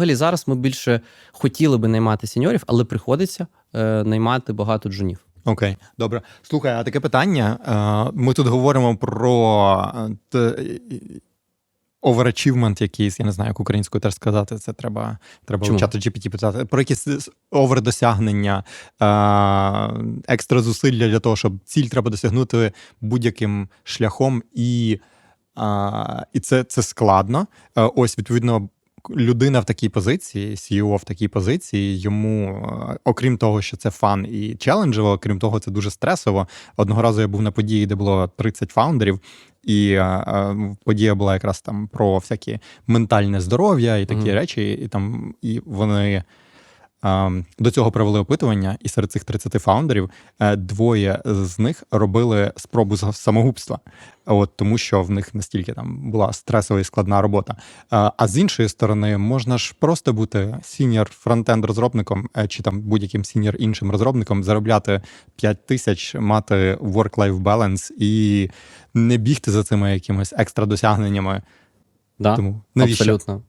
Взагалі зараз ми більше хотіли би наймати сеньорів, але приходиться е, наймати багато джунів. Окей, добре. Слухай, а таке питання. Е, Ми тут говоримо про е, т- якийсь, я не знаю, як українською теж сказати. Це треба, треба Чому? чату GPT питати. Про якісь овердосягнення, е, екстра зусилля для того, щоб ціль треба досягнути будь-яким шляхом, і, е, і це, це складно. Е, Ось, відповідно. Людина в такій позиції, CEO в такій позиції, йому, е, окрім того, що це фан і челенджево, окрім того, це дуже стресово. Одного разу я був на події, де було 30 фаундерів, і е, е, подія була якраз там про всякі ментальне здоров'я і такі Мгм. речі. І там і вони до цього провели опитування, і серед цих 30 фаундерів е, двоє з них робили спробу самогубства. От тому, що в них настільки там була стресова і складна робота. А, а з іншої сторони, можна ж просто бути сіньор фронтенд розробником е, чи там будь-яким сіньор іншим розробником, заробляти 5 тисяч, мати work-life balance і не бігти за цими якимись екстра досягненнями. Да? Тому навіщо? Абсолютно.